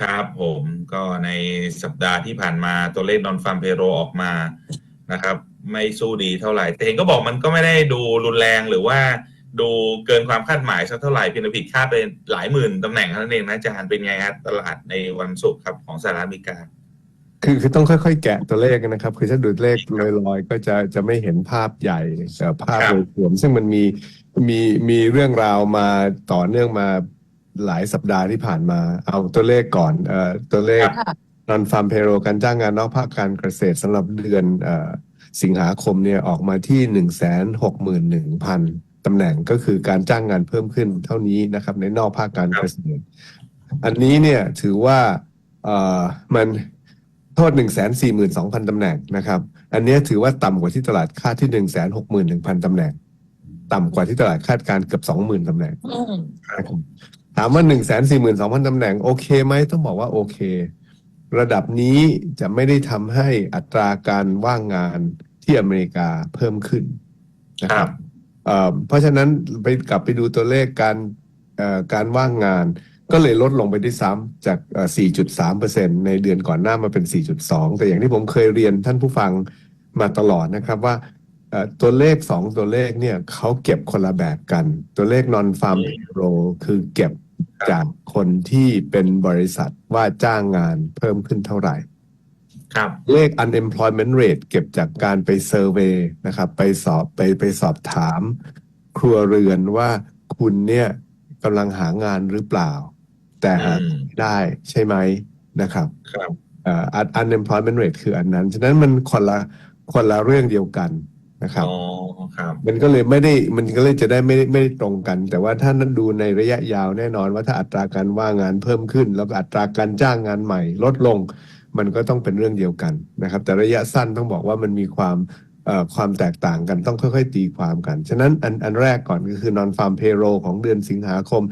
ครับผมก็ในสัปดาห์ที่ผ่านมาตัวเลขนอนฟาร์มเพโรออกมานะครับ ไม่สู้ดีเท่าไหร่ แต่เห็นก็บอกมันก็ไม่ได้ดูรุนแรงหรือว่าดูเกินความคาดหมายสักเท่าไหร่เพียงแต่ผิดคาดไปหลายหมื่นตำแหน่งเท่านั้นเองนะอาจารย์เป็นไงครับตลาดในวันศุกร์ครับของสหรัฐอเมริกา คือคือต้องค่อยๆ แกะตัวเลขนะครับ คือถ้าดูเลขลอยๆก็จะจะไม่เห็นภาพใหญ่เอ่อภาพครับโดยรวมซึ่งมันมีมีมีเรื่องราวมาต่อเนื่องมา หลายสัปดาห์ที่ผ่านมา เอาตัวเลขก่อนเอ่อตัวเลขค่ะนอนฟาร์มเพโรการจ้างงานนอกภาคการเกษตรสำหรับเดือนเอ่อสิงหาคมเนี่ยออกมาที่หนึ่งแสนหกหมื่นหนึ่งพันตำแหน่งก็คือการจ้างงานเพิ่มขึ้นเท่านี้นะครับ ในนอกภาคการเกษตร อันนี้เนี่ยถือว่าเอ่อมันโทษหนึ่งแสนสี่หมื่นสองพันตำแหน่งนะครับ อันเนี้ยถือว่าต่ำกว่าที่ตลาดคาดที่หนึ่งแสนหกหมื่นหนึ่งพันตำแหน่ง ต่ำกว่าที่ตลาดคาดการณ์เกือบสองหมื่นตำแหน่งอืมนะครับ ถามว่าหนึ่งแสนสี่หมื่นสองพันตำแหน่งโอเคไหมต้องบอกว่าโอเค ระดับนี้จะไม่ได้ทำให้อัตราการว่างงานที่อเมริกาเพิ่มขึ้นนะครับเอ่อเพราะฉะนั้นไปกลับไปดูตัวเลขการเอ่อการว่างงานก็เลยลดลงไปได้วยซ้ำจากเอ่อ4.3%ในเดือนก่อนหน้ามาเป็น 4.2 แต่อย่างที่ผมเคยเรียนท่านผู้ฟังมาตลอดนะครับว่าเอ่อตัวเลข 2 ตัวเลขเนี่ยเขาเก็บคนละแบบกัน ตัวเลข non farm payroll คือเก็บ จากคนที่เป็นบริษัทว่าจ้างงานเพิ่มขึ้นเท่าไหร่ ครับ เลข unemployment rate เก็บจากการไปเซอร์เวย์นะครับ ไปสอบไปไปสอบถาม ครัวเรือนว่าคุณเนี่ยกำลังหางานหรือเปล่า แต่หาอืมไม่ได้ใช่ไหมนะครับ ครับเอ่อ un- unemployment rate คืออันนั้น ฉะนั้นมันคนละคนละเรื่องเดียวกันนะครับอ๋อครับ มันก็เลยไม่ได้มันก็เลยจะได้ไม่ได้ไม่ได้ตรงกัน แต่ว่าถ้านั้นดูในระยะยาวแน่นอนว่าถ้าอัตราการว่างงานเพิ่มขึ้น แล้วก็อัตราการจ้างงานใหม่ ลดลง มันก็ต้องเป็นเรื่องเดียวกันนะครับ แต่ระยะสั้นต้องบอกว่ามันมีความเอ่อความแตกต่างกันต้องค่อยๆ ตีความกัน ฉะนั้นอันอันแรกก่อนก็คือ non farm payroll ของเดือนสิงหาคม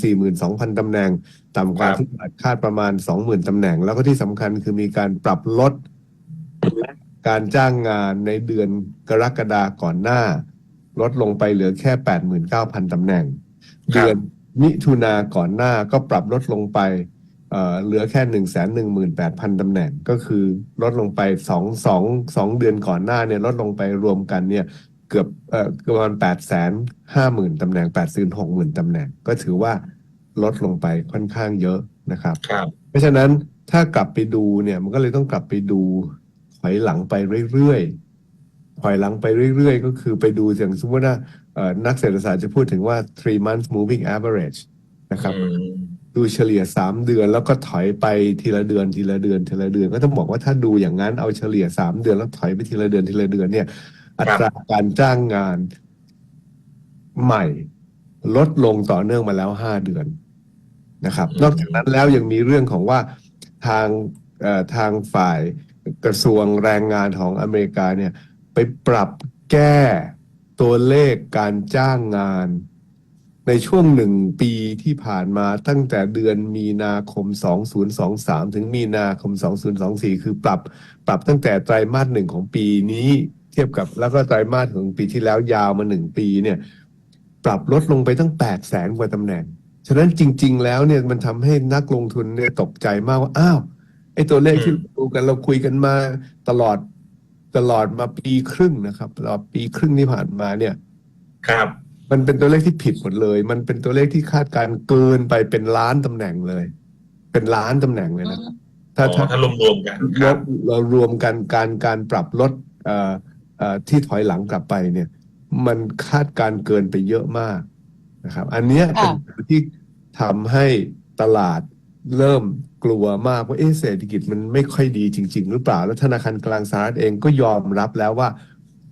142,000ตำแหน่ง ต่ำกว่าครับที่ตลาดคาดประมาณ 20,000ตำแหน่ง แล้วก็ที่สำคัญคือมีการปรับลด การจ้างงานในเดือนกรกฎาก่อนหน้า ลดลงไปเหลือแค่ 89,000ตำแหน่งครับเดือนมิถุนาก่อนหน้าก็ปรับลดลงไปเอ่อเหลือแค่118,000ตำแหน่งก็คือลดลงไป2 2 2เดือนก่อนหน้าเนี่ยลดลงไปรวมกันเนี่ยเกือบเอ่อประมาณ850,000ตำแหน่ง860,000ตำแหน่ง ก็ถือว่าลดลงไปค่อนข้างเยอะนะครับครับ เพราะฉะนั้นถ้ากลับไปดูเนี่ยมันก็เลยต้องกลับไปดูถ อยหลังไปเรื่อยๆถอยหลังไปเรื่อยๆ ก็คือไปดูอย่างสมมติว่าเอ่อนักเศรษฐศาสตร์จะพูดถึงว่า three months moving average นะครับอืมดูเฉลี่ยสามเดือนแล้วก็ถอยไปทีละเดือนทีละเดือนทีละเดือน ก็ต้องบอกว่าถ้าดูอย่างนั้นเอาเฉลี่ยสามเดือนแล้วถอยไปทีละเดือนทีละเดือนเนี่ย อัตราการจ้างงานใหม่ ลดลงต่อเนื่องมาแล้วห้าเดือนนะครับอืมนอกจากนั้นแล้วยังมีเรื่องของว่าทางเอ่อทางฝ่าย กระทรวงแรงงานของอเมริกาเนี่ยไปปรับแก้ตัวเลขการจ้างงาน ในช่วงหนึ่งปีที่ผ่านมาตั้งแต่เดือนมีนาคม 2023 ถึงมีนาคม 2024 คือปรับปรับตั้งแต่ไตรมาสหนึ่งของปีนี้เทียบกับแล้วก็ไตรมาสของปีที่แล้วยาวมาหนึ่งปีเนี่ยปรับลดลงไปตั้ง8แสนกว่าตำแหน่ง ฉะนั้นจริง ๆ แล้วเนี่ยมันทำให้นักลงทุนเนี่ยตกใจมากว่า อ้าว ไอ้ตัวเลขที่อืมเราดูกันเราคุยกันมาตลอดตลอดมาปีครึ่งนะครับตลอดปีครึ่งที่ผ่านมาเนี่ย ครับ มันเป็นตัวเลขที่ผิดหมดเลย มันเป็นตัวเลขที่คาดการณ์เกินไปเป็นล้านตำแหน่งเลย เป็นล้านตำแหน่งเลยนะถ้าอ๋อถ้าถ้ารวมรวมๆกันคลรับดเรารวมกันการการปรับลดเอ่อเอ่อที่ถอยหลังกลับไปเนี่ย มันคาดการณ์เกินไปเยอะมากนะครับ อันเนี้ยเป็นค่ะตัวที่ทำให้ตลาด เริ่มกลัวมากว่าเอ๊ะเศรษฐกิจมันไม่ค่อยดีจริง ๆ หรือเปล่า แล้วธนาคารกลางสหรัฐเองก็ยอมรับแล้วว่า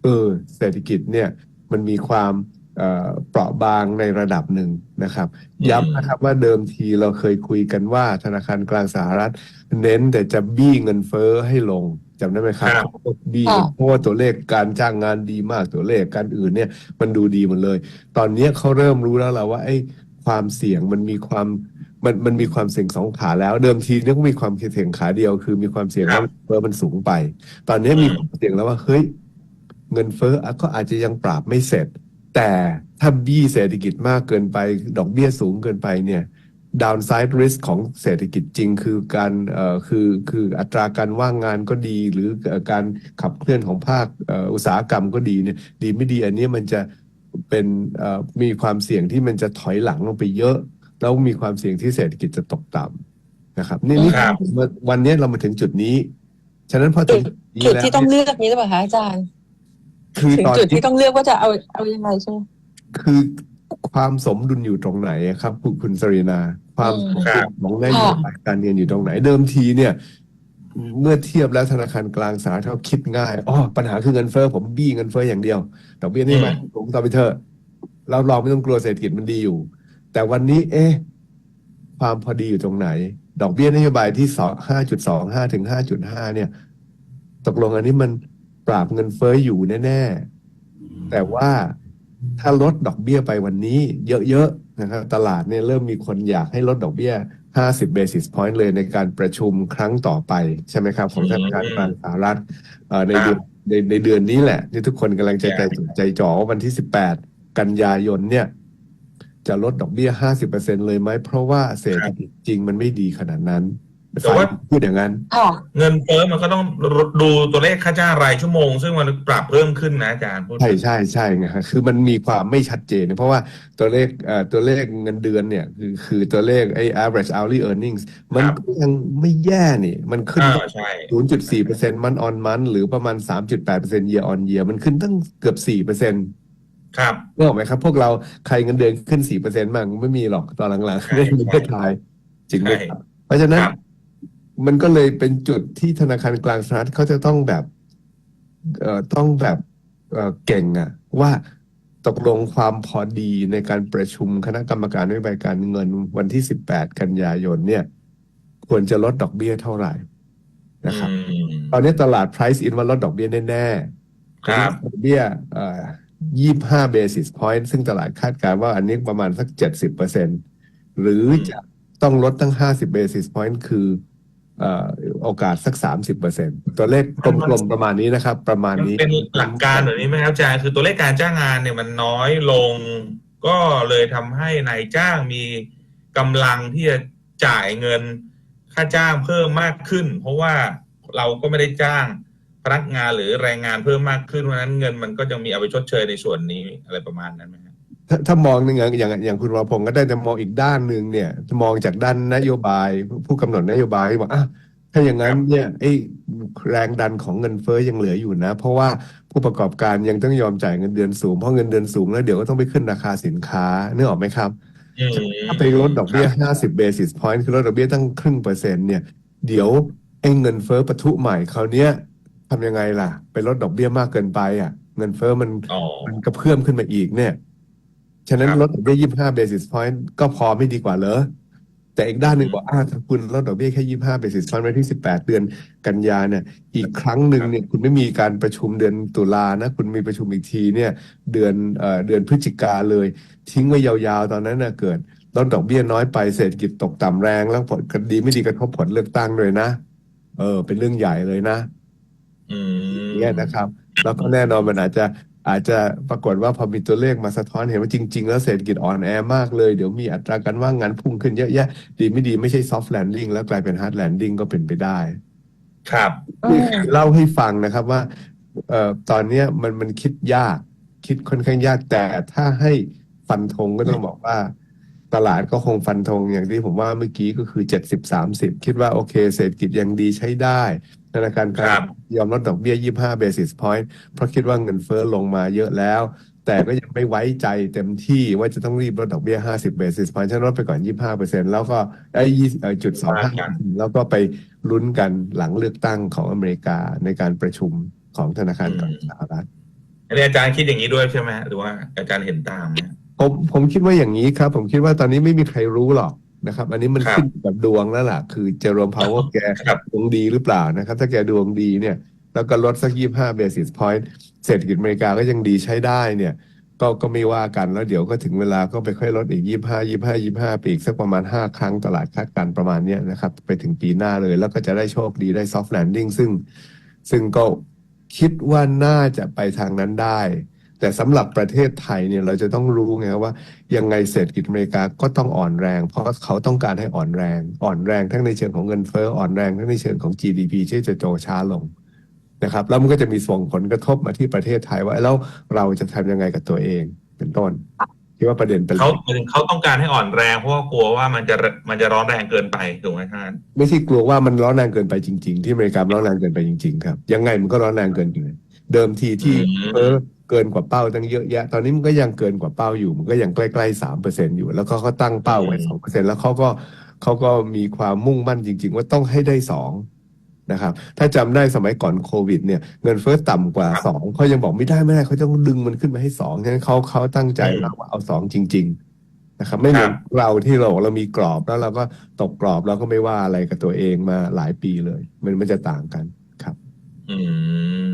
เออ เศรษฐกิจเนี่ยมันมีความเอ่อเปราะบางในระดับหนึ่งนะครับอืมย้ำนะครับว่าเดิมทีเราเคยคุยกันว่า ธนาคารกลางสหรัฐ เน้นแต่จะบี้เงินเฟ้อให้ลงจำได้ไหมครับครับเขาก็บี้ค่ะเพราะว่าตัวเลขการจ้างงานดีมากตัวเลขการอื่นเนี่ยมันดูดีหมดเลย ตอนนี้เขาเริ่มรู้แล้วแหละว่าไอ้ความเสี่ยงมันมีความ มันมันมีความเสี่ยงสองขาแล้ว เดิมทีเนี่ยก็มีความเสี่ยงขาเดียว คือมีความเสี่ยงครัว่าบเฟ้อมันสูงไป ตอนนี้มีความเสี่ยงแล้วว่าเฮ้ยเงินเฟ้อก็อาจจะยังปราบไม่เสร็จ แต่ถ้าบี้เศรษฐกิจมากเกินไป ดอกเบี้ยสูงเกินไปเนี่ย downside risk ของเศรษฐกิจจริงคือการเอ่อคือคืออัตราการว่างงานก็ดี หรือเอ่อการขับเคลื่อนของภาคเอ่ออุตสาหกรรมก็ดีเนี่ยดีไม่ดีอันเนี้ยมันจะเป็นเอ่อมีความเสี่ยงที่มันจะถอยหลังลงไปเยอะ แล้วมีความเสี่ยงที่เศรษฐกิจจะตกต่ำนะครับนี่นี่ครับ วันเนี้ยเรามาถึงจุดนี้ ฉะนั้นพอถึงจุดนี้จุดแล้วที่ต้องเนี่ยเลือกนี้หรือเปล่าคะอาจารย์คือถึงตอนจุดนี้ที่ต้องเลือกว่าจะเอาเอายังไงใช่ไหม คือความสมดุลอยู่ตรงไหนอะครับคุณคุณสรีนา ความสมครัดุลบของนโยบายการเงินอยู่ตรงไหน เดิมทีเนี่ย เมื่อเทียบแล้วธนาคารกลางสหรัฐเขาคิดง่ายอ๋อปัญหาคือเงินเฟ้อผมบี้เงินเฟ้ออย่างเดียวดอกเบี้ยนี่ไหมผมต่อไปเถอะเราลองไม่ต้องกลัวเศรษฐกิจมันดีอยู่ แต่วันนี้ เอ๊ะความพอดีอยู่ตรงไหน ดอกเบี้ยนโยบายที่สองห้าจุดสองห้าถึงห้าจุดห้าเนี่ย ตกลงอันนี้มันปราบเงินเฟ้ออยู่แน่ๆ แต่ว่าถ้าลดดอกเบี้ยไปวันนี้ เยอะๆนะครับตลาดเนี่ยเริ่มมีคนอยากให้ลดดอกเบี้ย 50 basis point เลยในการประชุมครั้งต่อไปใช่ไหมครับ ของธนาคารกลางสหรัฐเอ่อในเดือนในในเดือนนี้แหละที่ทุกคนกำลังใจใจจดใจจ่อว่าวันที่ 18 กันยายนเนี่ย จะลดดอกเบี้ย50%เลยไหม เพราะว่าเศรษฐกิจจริงมันไม่ดีขนาดนั้นแต่ว่าพูดอย่างนั้นค่ะเงินเฟ้อมันก็ต้องดูตัวเลขค่าจ้างรายชั่วโมง ซึ่งมันปรับเพิ่มขึ้นนะอาจารย์พูดใช่ใช่ใช่ไงฮะคือมันมีความไม่ชัดเจน เพราะว่าตัวเลขเอ่อตัวเลขเงินเดือนเนี่ย คือคือตัวเลขไอ้ average hourly earnings มันก็ยังไม่แย่นี่ มันขึ้นอ่าใช่0.4เปอร์เซ็นต์มันออนมันหรือประมาณ 3.8เปอร์เซ็นต์ year on year มันขึ้นตั้งเกือบ4เปอร์เซ็นต์ ครับนึกออกไหมครับ พวกเราใครเงินเดือนขึ้น4เปอร์เซ็นต์บ้างไม่มีหรอกตอนหลังใช่ๆในประเทศไทยจริงไหมใช่ครับ เพราะฉะนั้นครับมันก็เลยเป็นจุดที่ธนาคารกลางสหรัฐเขาจะต้องแบบเอ่อต้องแบบเอ่อเก่งอะว่าตกลงความพอดีในการประชุมคณะกรรมการนโยบายการเงินวันที่18กันยายนเนี่ย ควรจะลดดอกเบี้ยเท่าไหร่นะครับอืมตอนนี้ตลาด price in ว่าลดดอกเบี้ยแน่ๆครับดอกเบี้ย เอ่อ25 basis point ซึ่งตลาดคาดการณ์ว่าอันนี้ประมาณสัก70เปอร์เซ็นหรือจะต้องลดตั้ง50 basis point คือเอ่อโอกาสสัก30เปอร์เซ็นตัวเลขกลมๆประมาณนี้นะครับ ประมาณมันนี้เป็นหลักการแบบนี้ไหมครับอาจารย์คือตัวเลขการจ้างงานเนี่ยมันน้อยลง ก็เลยทำให้นายจ้างมีกำลังที่จะจ่ายเงินค่าจ้างเพิ่มมากขึ้น เพราะว่าเราก็ไม่ได้จ้าง พนักงานหรือแรงงานเพิ่มมากขึ้นเพราะฉะนั้นเงินมันก็จะมีเอาไปชดเชยในส่วนนี้อะไรประมาณนั้นไหมครับถ้าถ้ามองอย่างอย่างอย่างคุณวรพงศ์ก็ได้แต่มองอีกด้านหนึ่งเนี่ยมองจากด้านนโยบาย ผู้กำหนดนโยบายบอกอะถ้าอย่างนั้นเนี่ยไอ้แรงดันของเงินเฟ้อยังเหลืออยู่นะ เพราะว่าผู้ประกอบการยังต้องยอมจ่ายเงินเดือนสูงเพราะเงินเดือนสูงแล้วเดี๋ยวก็ต้องไปขึ้นราคาสินค้านึกออกไหมครับอืมถ้าไปลดดอกเบี้ย 50 basis point คือลดดอกเบี้ยตั้งครึ่งเปอร์เซ็นต์เนี่ยเดี๋ยวไอ้เงินเฟ้อปะทุใหม่คราวเนี้ย ทำยังไงล่ะ ไปลดดอกเบี้ยมากเกินไป อะ เงินเฟ้อมันอ๋อมันก็เพิ่มขึ้นมาอีกเนี่ย ฉะนั้นครับลดดอกเบี้ย25 basis point ก็พอไม่ดีกว่าเหรอแต่อีกด้านหนึ่งบอกอ่าถ้าคุณลดดอกเบี้ยแค่25 basis point ไว้ที่18เดือนกันยาเนี่ย อีกครั้งหนึ่งเนี่ยคุณไม่มีการประชุมเดือนตุลานะ คุณมีประชุมอีกทีเนี่ย เดือนเอ่อเดือนพฤศจิกาเลย ทิ้งไว้ยาวๆ ตอนนั้นนะเกิดลดดอกเบี้ยน้อยไปเศรษฐกิจตกต่ำแรงแล้วผลคดีไม่ดีกระทบผลเลือกตั้งเลยนะ เออ เป็นเรื่องใหญ่เลยนะอืม เนี่ยนะครับ แล้วก็แน่นอนมันอาจจะอาจจะปรากฏว่าพอมีตัวเลขมาสะท้อนเห็นว่าจริง ๆ แล้วเศรษฐกิจอ่อนแอมากเลย เดี๋ยวมีอัตราการว่างงานพุ่งขึ้นเยอะแยะ ดีไม่ดีไม่ใช่ soft landing แล้วกลายเป็น hard landing ก็เป็นไปได้ ครับอืมเล่าให้ฟังนะครับว่าเอ่อตอนเนี้ยมันมันคิดยาก คิดค่อนข้างยากแต่ถ้าให้ฟันธงก็ต้องบอกว่า ตลาดก็คงฟันธงอย่างที่ผมว่าเมื่อกี้ก็คือเจ็ดสิบสามสิบคิดว่าโอเค เศรษฐกิจยังดีใช้ได้ ธนาคารกลาครังบยอมลดดอกเบี้ย 25 basis point เพราะคิดว่าเงินเฟ้อลงมาเยอะแล้ว แต่ก็ยังไม่ไว้ใจเต็มที่ว่าจะต้องรีบลดดอกเบี้ย 50 basis point ฉันลดไปก่อน 25เปอร์เซ็นต์แล้วก็ไอ้ยี่เอ่อจุดสองห้าแล้วก็ไปลุ้นกันหลังเลือกตั้งของอเมริกาในการประชุมของธนาคารกลางสหรัฐอันนี้อาจารย์คิดอย่างนี้ด้วยใช่ไหมหรือว่าอาจารย์เห็นตามไหมผมผมคิดว่าอย่างนี้ครับ ผมคิดว่าตอนนี้ไม่มีใครรู้หรอก นะครับ อันนี้มันครับขึ้นอยู่กับดวงแล้วล่ะ คือเจอรมพาวเวอร์แกครับดวงดีหรือเปล่านะครับ ถ้าแกดวงดีเนี่ย แล้วก็ลดสัก25 basis point เศรษฐกิจอเมริกาก็ยังดีใช้ได้เนี่ย ก็ก็ไม่ว่ากันแล้วเดี๋ยวก็ถึงเวลาก็ไปค่อยลดอีก25 25 25ไปอีกสักประมาณ5ครั้งตลาดคาดการณ์ประมาณเนี้ยนะครับ ไปถึงปีหน้าเลยแล้วก็จะได้โชคดีได้ soft landing ซึ่ง ซึ่งก็คิดว่าน่าจะไปทางนั้นได้ แต่สำหรับประเทศไทยเนี่ยเราจะต้องรู้ไงว่ายังไงเศรษฐกิจอเมริกาก็ต้องอ่อนแรง เพราะเขาต้องการให้อ่อนแรง อ่อนแรงทั้งในเชิงของเงินเฟ้ออ่อนแรงทั้งในเชิงของ GDP ที่จะโตช้าลงนะครับแล้วมันก็จะมีส่งผลกระทบมาที่ประเทศไทยว่าแล้วเราจะทำยังไงกับตัวเองเป็นต้นคิดว่าประเด็นเป็นเขาเขาต้องการให้อ่อนแรงเพราะว่ากลัวว่ามันจะมันจะร้อนแรงเกินไปถูกไหมท่านไม่ใช่กลัวว่ามันร้อนแรงเกินไปจริง ๆ ที่อเมริการ้อนแรงเกินไปจริง ๆ ครับ ยังไงมันก็ร้อนแรงเกินไปเดิมทีที่อืมเออ เกินกว่าเป้าตั้งเยอะแยะ ตอนนี้มันก็ยังเกินกว่าเป้าอยู่ มันก็ยังใกล้ๆสามเปอร์เซ็นอยู่ แล้วก็เขาตั้งเป้าไว้สองเปอร์เซ็นแล้วเขาก็เขาก็มีความมุ่งมั่นจริง ๆ ว่าต้องให้ได้สองนะครับ ถ้าจำได้สมัยก่อนโควิด เนี่ยเงินเฟ้อต่ำกว่าสองเขายังบอกไม่ได้ไม่ได้เขาต้องดึงมันขึ้นมาให้สองฉะนั้นเขาเขาตั้งใจว่าเอาสองจริง ๆนะครับไม่เหมือนเราที่เราเรามีกรอบแล้วเราก็ตกกรอบแล้วก็ไม่ว่าอะไรกับตัวเองมาหลายปีเลย มันมันจะต่างกันครับ อืม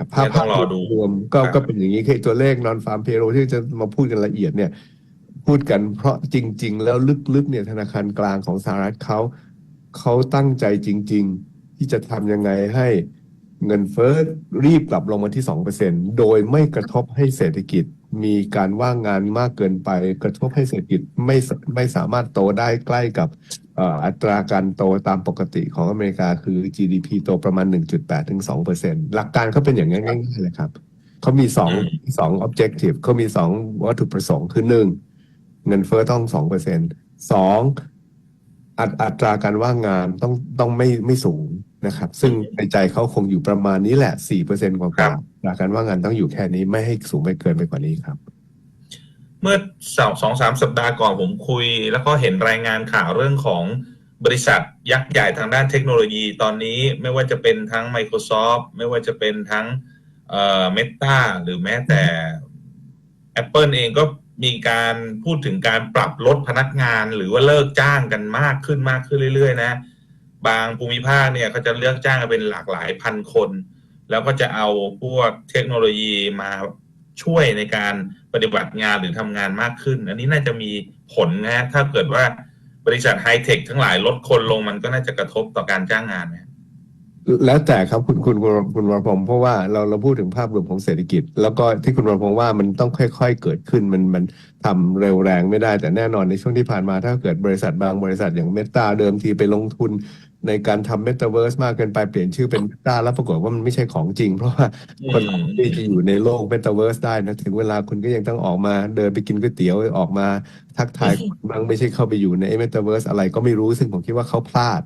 ครับเดี๋ยวต้องรอดูรวมก็ครับก็เป็นอย่างนี้คือตัวเลขนอนฟาร์มเพโรที่จะมาพูดกันละเอียดเนี่ย พูดกันเพราะจริง ๆ แล้วลึกๆเนี่ยธนาคารกลางของสหรัฐเขาเขาตั้งใจจริง ๆ ที่จะทำยังไงให้เงินเฟ้อรีบกลับลงมาที่สองเปอร์เซ็นโดยไม่กระทบให้เศรษฐกิจมีการว่างงานมากเกินไป กระทบให้เศรษฐกิจไม่สไม่สามารถโตได้ใกล้กับเอ่ออัตราการโตตามปกติของอเมริกาคือ GDP โตประมาณ 1.8 ถึง 2 เปอร์เซ็นหลักการเขาเป็นอย่างนี้ง่ายๆเลยครับ เขามีสองอืมสอง objective เขามีสองวัตถุประสงค์คือหนึ่งเงินเฟ้อต้องสองเปอร์เซ็นสองอัตอัตราการว่างงานต้องต้องไม่ไม่สูงนะครับ ซึ่งในใจเขาคงอยู่ประมาณนี้แหละสี่เปอร์เซ็นกว่าครับๆอัตราการว่างงานต้องอยู่แค่นี้ไม่ให้สูงไปเกินไปกว่านี้ครับ เมื่อสองสองสามสัปดาห์ก่อนผมคุย แล้วก็เห็นรายงานข่าวเรื่องของบริษัทยักษ์ใหญ่ทางด้านเทคโนโลยีตอนนี้ไม่ว่าจะเป็นทั้ง Microsoft ไม่ว่าจะเป็นทั้งเอ่อ Meta หรือแม้แต่ Apple เองก็มีการพูดถึงการปรับลดพนักงานหรือว่าเลิกจ้างกันมากขึ้นมากขึ้นเรื่อย ๆ นะ บางภูมิภาคเนี่ยเขาจะเลือกจ้างกันเป็นหลากหลายพันคน แล้วก็จะเอาพวกเทคโนโลยีมา ช่วยในการปฏิบัติงานหรือทำงานมากขึ้น อันนี้น่าจะมีผลนะฮะถ้าเกิดว่าบริษัทไฮเทคทั้งหลายลดคนลงมันก็น่าจะกระทบต่อการจ้างงานนะแล้วแต่ครับคุณคุณคุณคุณวรพงศ์เพราะว่าเราเราพูดถึงภาพรวมของเศรษฐกิจ แล้วก็ที่คุณวรพงศ์ว่ามันต้องค่อยๆเกิดขึ้นมันมันทำเร็วแรงไม่ได้แต่แน่นอนในช่วงที่ผ่านมาถ้าเกิดบริษัทบางบริษัทอย่างเมตาเดิมทีไปลงทุน ในการทำเมตาเวิร์สมากเกินไปเปลี่ยนชื่อเป็นเมตาแล้วปรากฏว่ามันไม่ใช่ของจริง เพราะว่าคนอืมที่จะอยู่ในโลกเมตาเวิร์สได้นะถึงเวลาคุณก็ยังต้องออกมาเดินไปกินก๋วยเตี๋ยวออกมาทักทายคนบ้างไม่ใช่เข้าไปอยู่ในเมตาเวิร์สอะไรก็ไม่รู้ซึ่งผมคิดว่าเขาพลาด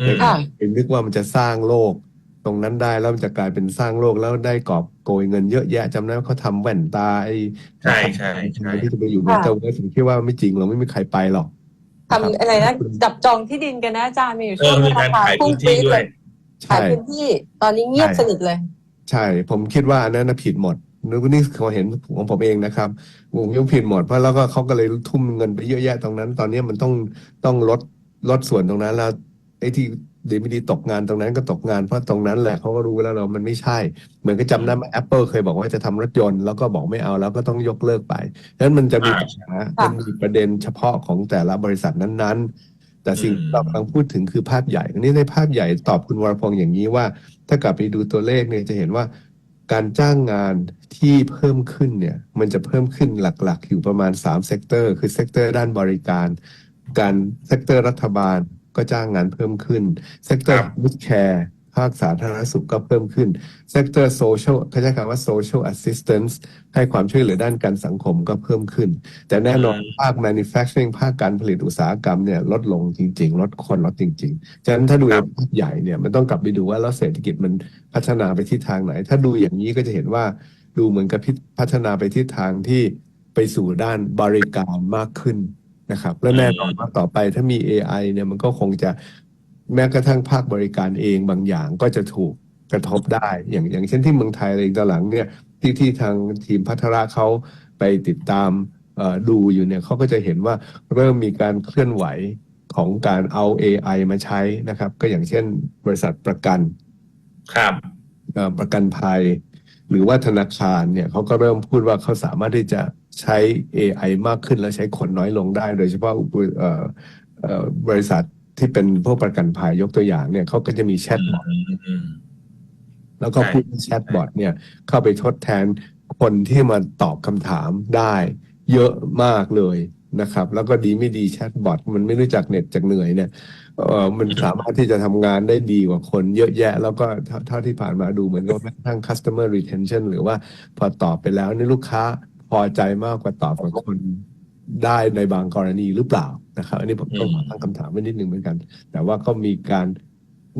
อืมค่ะเป็นนึกว่ามันจะสร้างโลก ตรงนั้นได้แล้วมันจะกลายเป็นสร้างโลกแล้วได้กอบโกยเงินเยอะแยะจำได้ว่าเขาทำแว่นตาไอ้ใช่ใช่ใช่ที่จะไปอยู่ในค่ะเตาเวิร์สผมคิดว่าไม่จริงหรอกไม่มีใครไปหรอก ทำอะไรนะจับจองที่ดินกันนะอาจารย์มีอยู่เอช่วองมีการขายพื้นที่ด้วยขายใช่พื้นที่ตอนนี้เงียบใช่ สนิทเลย ใช่ ผมคิดว่าอันนั้นนะผิดหมดนึกว่านี่เขาเห็นของผมเองนะครับผมยังผิดหมดเพราะแล้วก็เขาก็เลยทุ่มเงินไปเยอะแยะตรงนั้น ตอนนี้มันต้องต้องลดลดส่วนตรงนั้นแล้วไอ้ที่ ดีไม่ดีตกงานตรงนั้นก็ตกงานเพราะตรงนั้นแหละเขาก็รู้แล้วเรามันไม่ใช่ เหมือนก็จำได้ไหม Apple เคยบอกว่าจะทำรถยนต์แล้วก็บอกไม่เอาแล้วก็ต้องยกเลิกไปดังนั้นมันจะมีอ่าปัญหามันมีประเด็นเฉพาะของแต่ละบริษัทนั้นๆ แต่สิ่งที่เรากำลังพูดถึงคือภาพใหญ่อันนี้ในภาพใหญ่ตอบคุณวรพงศ์อย่างนี้ว่า ถ้ากลับไปดูตัวเลขเนี่ยจะเห็นว่า การจ้างงานที่เพิ่มขึ้นเนี่ย มันจะเพิ่มขึ้นหลักๆ อยู่ประมาณ3เซกเตอร์คือเซกเตอร์ด้านบริการ การเซกเตอร์รัฐบาล ก็จ้างงานเพิ่มขึ้นเซกเตอร์ครับมิดแคร์ภาคสาธารณสุขก็เพิ่มขึ้นเซกเตอร์โซเชียลเขาใช้คำว่า social assistance ให้ความช่วยเหลือด้านการสังคมก็เพิ่มขึ้น แต่แน่นอนอืมภาค manufacturing ภาคการผลิตอุตสาหกรรมเนี่ยลดลงจริง ๆ ลดคนลดจริง ๆ ฉะนั้นถ้าดูครับในภาพใหญ่เนี่ยมันต้องกลับไปดูว่าแล้วเศรษฐกิจมันพัฒนาไปทิศทางไหน ถ้าดูอย่างนี้ก็จะเห็นว่าดูเหมือนกับพิพัฒนาไปทิศทางที่ไปสู่ด้านบริการมากขึ้น นะครับ และแน่นอนว่าต่อไปถ้ามี AI เนี่ยมันก็คงจะแม้กระทั่งภาคบริการเองบางอย่างก็จะถูกกระทบได้ อย่างอย่างเช่นที่เมืองไทยเองตอนหลังเนี่ยที่ที่ทางทีมพัฒนาเขาไปติดตามเอ่อดูอยู่เนี่ยเขาก็จะเห็นว่าเริ่มมีการเคลื่อนไหวของการเอา AI มาใช้นะครับ ก็อย่างเช่นบริษัทประกัน ครับเอ่อประกันภัย หรือว่าธนาคารเนี่ยเขาก็เริ่มพูดว่าเขาสามารถที่จะ ใช้ AI มากขึ้นและใช้คนน้อยลงได้ โดยเฉพาะอุปเอ่อเอ่อบริษัทที่เป็นพวกประกันภัยยกตัวอย่างเนี่ยเขาก็จะมีแชทบอทอืมอืมแล้วก็ใช่พูดแชทบอทเนี่ย เข้าไปทดแทนคนที่มาตอบคำถามได้ เยอะมากเลยนะครับ แล้วก็ดีไม่ดีแชทบอทมันไม่รู้จักเน็ตจากเหนื่อยเนี่ยเออมันสามารถที่จะทำงานได้ดีกว่าคนเยอะแยะ แล้วก็เท่าเท่าที่ผ่านมาดูเหมือนกับแม้กระทั่ง customer retention หรือว่าพอตอบไปแล้วนี่ลูกค้า พอใจมากกว่าตอบกับคนได้ในบางกรณีหรือเปล่านะครับ อันนี้ผมต้องอืมตั้งคำถามไว้นิดนึงเหมือนกัน แต่ว่าก็มีการ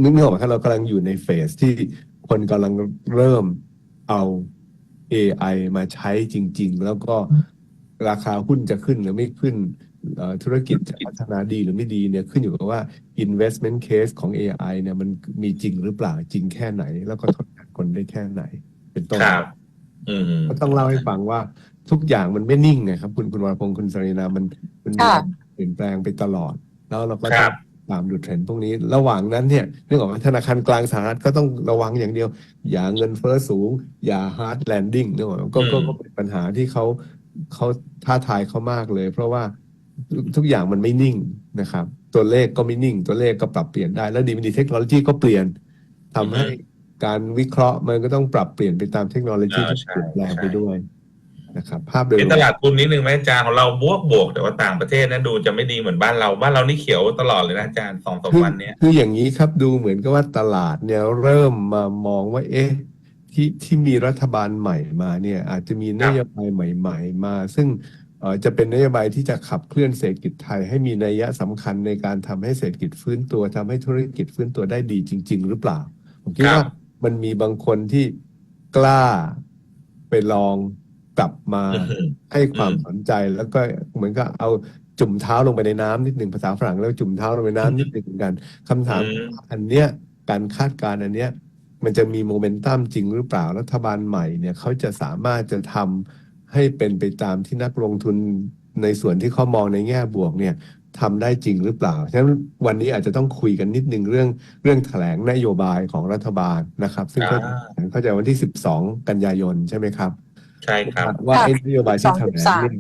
นึกไม่ออกว่าเรากำลังอยู่ในเฟสที่คนกำลังเริ่มเอา AI มาใช้จริง ๆ แล้วก็ราคาหุ้นจะขึ้นหรือไม่ขึ้นเอ่อธุรกิจจะพัฒนาดีหรือไม่ดีเนี่ยขึ้นอยู่กับว่า investment case ของ AI เนี่ยมันมีจริงหรือเปล่าจริงแค่ไหน แล้วก็ทดแทนคนได้แค่ไหน เป็นต้นครับอืมก็ต้องเล่าให้ฟังว่า ทุกอย่างมันไม่นิ่งไงครับ คุณคุณวรพงศ์คุณสรีนามันมันมีค่ะ การเปลี่ยนแปลงไปตลอด แล้วเราก็คต้รัอบ งตามดูเทรนด์พวกนี้ ระหว่างนั้นเนี่ยเรื่องของธนาคารกลางสหรัฐก็ต้องระวังอย่างเดียว อย่าเงินเฟ้อสูง อย่า hard landing เนกอะก็ก็อืมก็เป็นปัญหาที่เขาเขาท้าทายเขามากเลย เพราะว่าทุกทุกอย่างมันไม่นิ่งนะครับ ตัวเลขก็ไม่นิ่ง ตัวเลขก็ปรับเปลี่ยนได้ แล้วดีไม่ดีเทคโนโลยีก็เปลี่ยนทำให้การวิเคราะห์มันก็ต้องปรับเปลี่ยนไปตามเทคโนโลยีอ่าที่ใช่เปลี่ยนแปลงไปใช่ ด้วย นะครับภาพโดยเป็รนวตมลาดทุนนิดนึงไหมอาจารย์ของเราบวกบวกแต่ว่าต่างประเทศนะดูจะไม่ดีเหมือนบ้านเราบ้านเรานี่เขียวตลอดเลยนะอาจารย์สองสามคือวันเนี้ยคืออย่างนี้ครับดูเหมือนกับว่าตลาดเนี่ยเริ่มมามองว่าเอ๊ะที่ที่มีรัฐบาลใหม่มาเนี่ยอาจจะมีนโยบายใหม่ ๆ มา ซึ่งเอ่อจะเป็นนโยบายที่จะขับเคลื่อนเศรษฐกิจไทยให้มีนัยสำคัญในการทำให้เศรษฐกิจฟื้นตัวทำให้ธุรกิจฟื้นตัวได้ดีจริง ๆ หรือเปล่า ผมคิดครับว่ามันมีบางคนที่กล้าไปลอง กลับมาอืมให้ความอืมสนใจแล้วก็เหมือนกับเอาจุ่มเท้าลงไปในน้ำนิดหนึ่งภาษาฝรั่งแล้วจุ่มเท้าลงไปในน้ำนิดหนึ่งเหมือนกันคำถามอืมอันเนี้ยการคาดการณ์อันเนี้ยมันจะมีโมเมนตัมจริงหรือเปล่ารัฐบาลใหม่เนี่ยเขาจะสามารถจะทำให้เป็นไปตามที่นักลงทุนในส่วนที่เขามองในแง่บวกเนี่ยทำได้จริงหรือเปล่า ฉะนั้นวันนี้อาจจะต้องคุยกันนิดนึงเรื่องเรื่องแถลงนโยบายของรัฐบาลนะครับ ซึ่งเขาอ่าเข้าใจวันที่ 12 กันยายนใช่ไหมครับ ใช่ครับ ว่าค่ะไอ้นโยบายที่แถลง13เนี่ย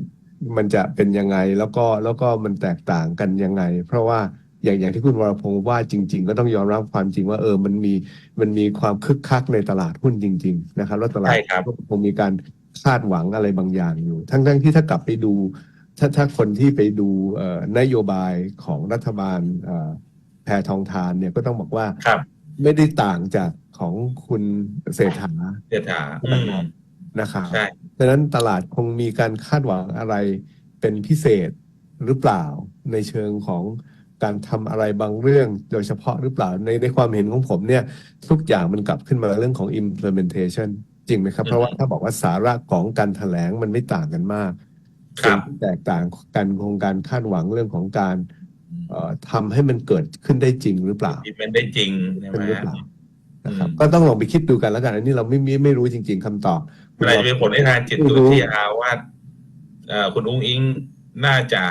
มันจะเป็นยังไงแล้วก็แล้วก็มันแตกต่างกันยังไง เพราะว่าอย่างอย่างที่คุณวรพงศ์ว่าจริง ๆ ก็ต้องยอมรับความจริงว่าเออมันมีมันมีความคึกคักในตลาดหุ้นจริง ๆ นะครับแล้วตลาดใช่ครับก็คงมีการคาดหวังอะไรบางอย่างอยู่ ทั้งทั้งที่ถ้ากลับไปดู ถ้าถ้าคนที่ไปดูเอ่อนโยบายของรัฐบาลเอ่อแพทองทานเนี่ยก็ต้องบอกว่าครับไม่ได้ต่างจากของคุณเศรษฐาเดี๋ยวถามอืม นะครับใช่ดังนั้นตลาดคงมีการคาดหวังอะไรเป็นพิเศษหรือเปล่าในเชิงของการทำอะไรบางเรื่องโดยเฉพาะหรือเปล่าในในความเห็นของผมเนี่ยทุกอย่างมันกลับขึ้นมาเรื่องของ implementation จริงไหมครับ เพราะว่าถ้าบอกว่าสาระของการแถลงมันไม่ต่างกันมากครับสิ่งที่แตกต่างกันคงการคาดหวังเรื่องของการเอ่อทำให้มันเกิดขึ้นได้จริงหรือเปล่าที่มันได้จริงใช่ไหเป็นมหรือเปล่า นะครับอืมก็ต้องลองไปคิดดูกันแล้วกัน อันนี้เราไม่ไม่ไม่รู้จริง ๆคำตอบอะไรจะเป็นผลในทางจิตวิทยาว่าเอ่อคุณอุ้งอิงน่าจะ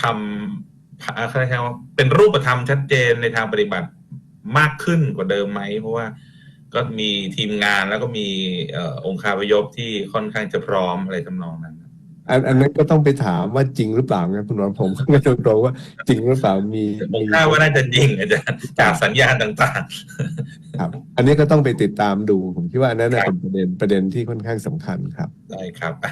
ทำอะไรยกว่าเป็นรูปธรรมชัดเจนในทางปฏิบัติมากขึ้นกว่าเดิมไหม เพราะว่าก็มีทีมงานแล้วก็มีเอ่อองค์คาพยพที่ค่อนข้างจะพร้อมอะไรทำนองนั้น อันอันนั้นก็ต้องไปถามว่าจริงหรือเปล่าไงคุณวรผมก็ไม่รู้ว่าจริงหรือเปล่ามีผมคาดว่าน่าจะจริงอาจารย์จากสัญญาณต่างครับ อันนี้ก็ต้องไปติดตามดู ผมคิดว่าอันนั้นน่ะครับเป็นประเด็นประเด็นที่ค่อนข้างสำคัญครับๆได้ครับอะ